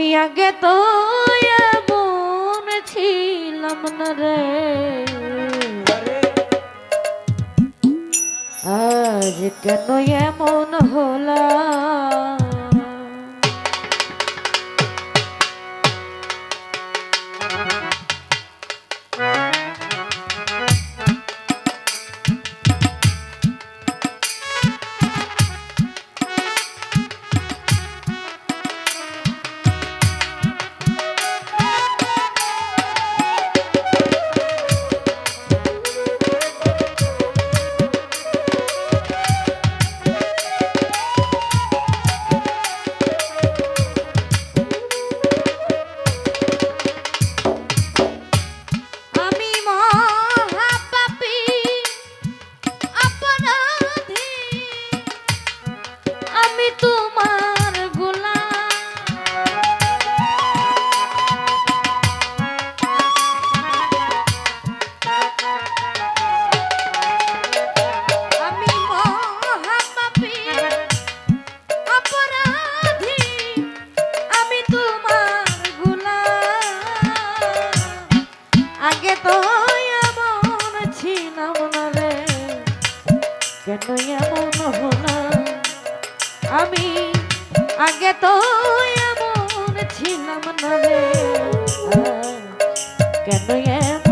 আমি আগে তো বোন ছিলাম না রে। আজ কেন এমন হলাম? এমন হলাম আমি আগে তো এমন ছিলাম না রে। কেন এমন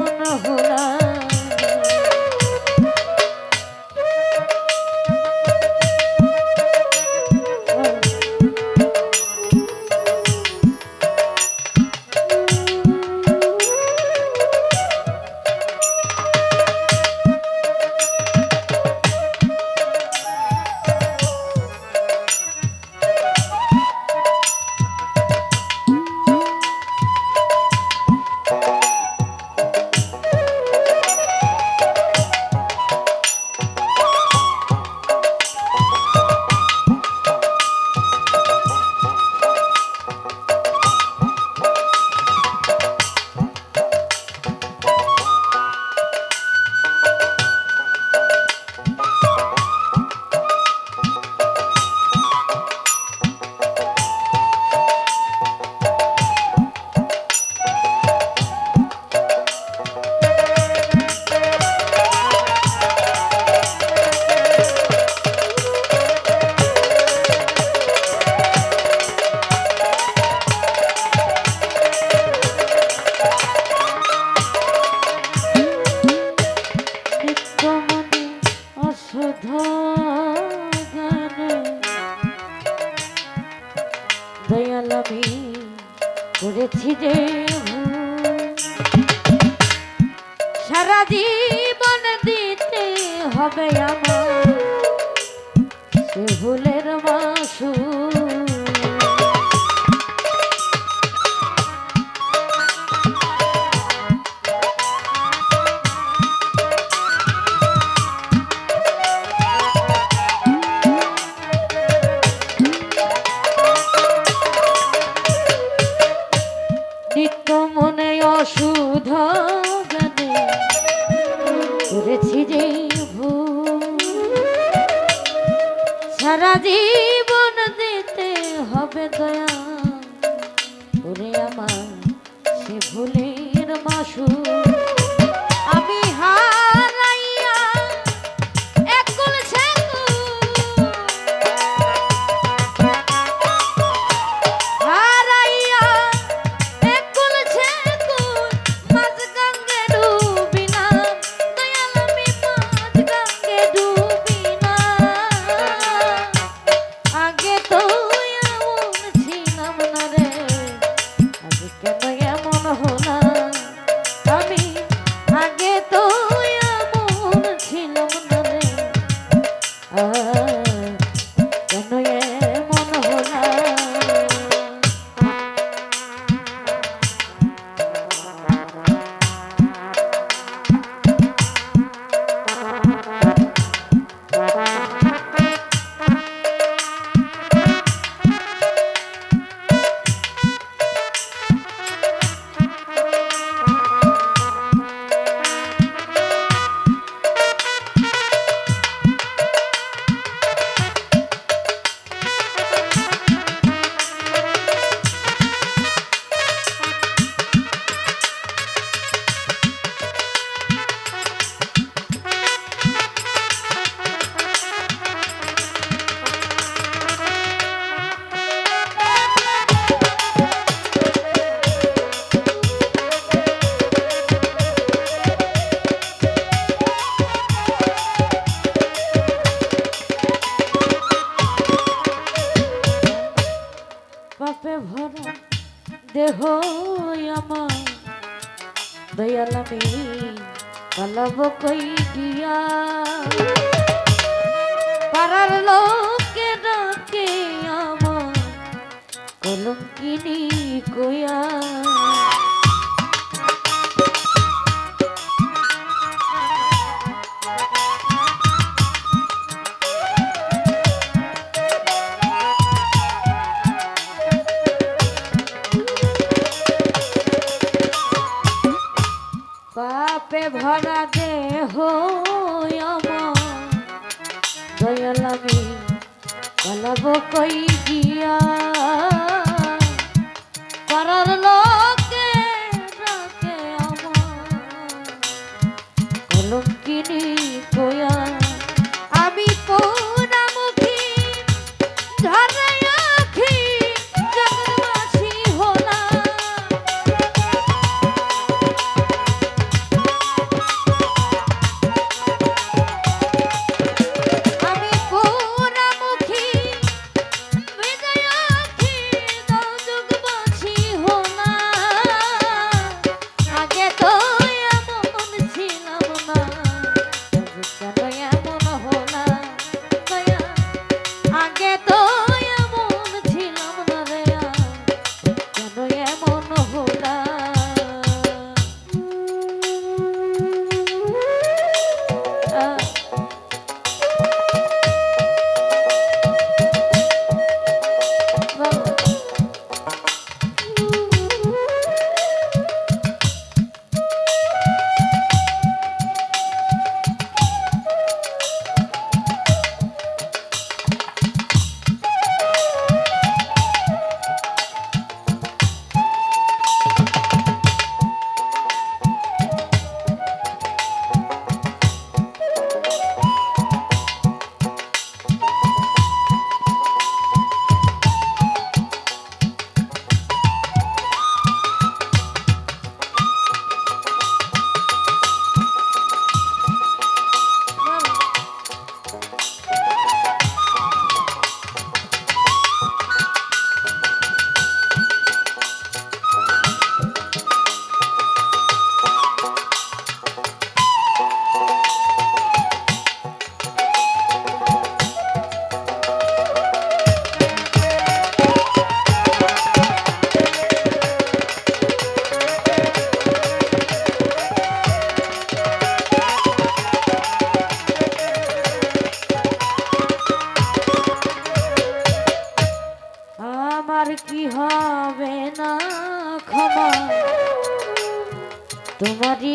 গানে করেছি যে সারা জীবন দিতে হবে দয়া ওরে আমার সে ভুলের মাসু কলমে কলম কই গিয়া? পাড়ার লোকে ডাকে আমার কলঙ্কিনী কয়া পাপে ভরা দেহ দয়াল আমি কই গিয়া? করার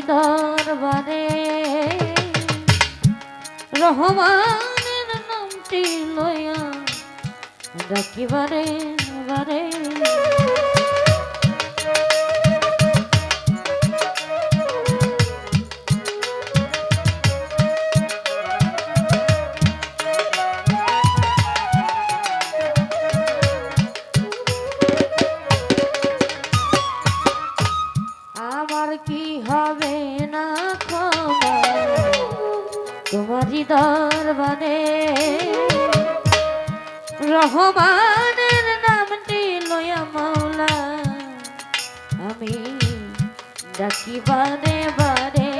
কালীধর বারে রহমানের নামটি লয়া ডাকিবারে বারে। ডাকি বারে বারে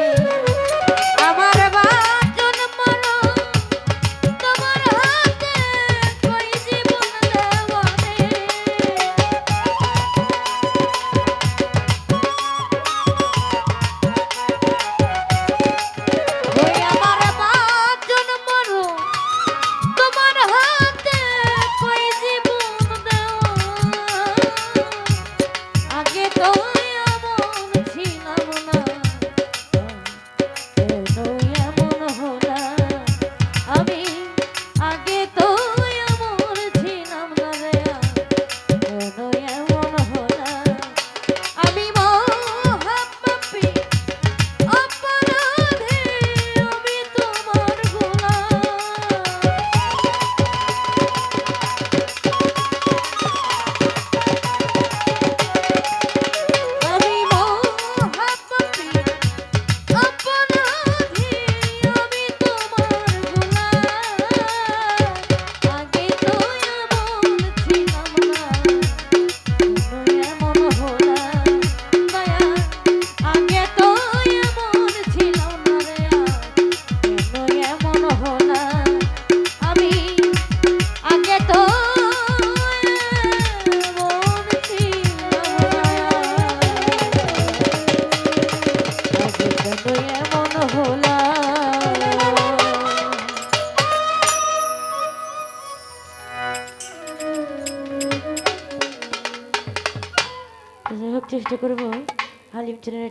করব হালিম চ্যানেল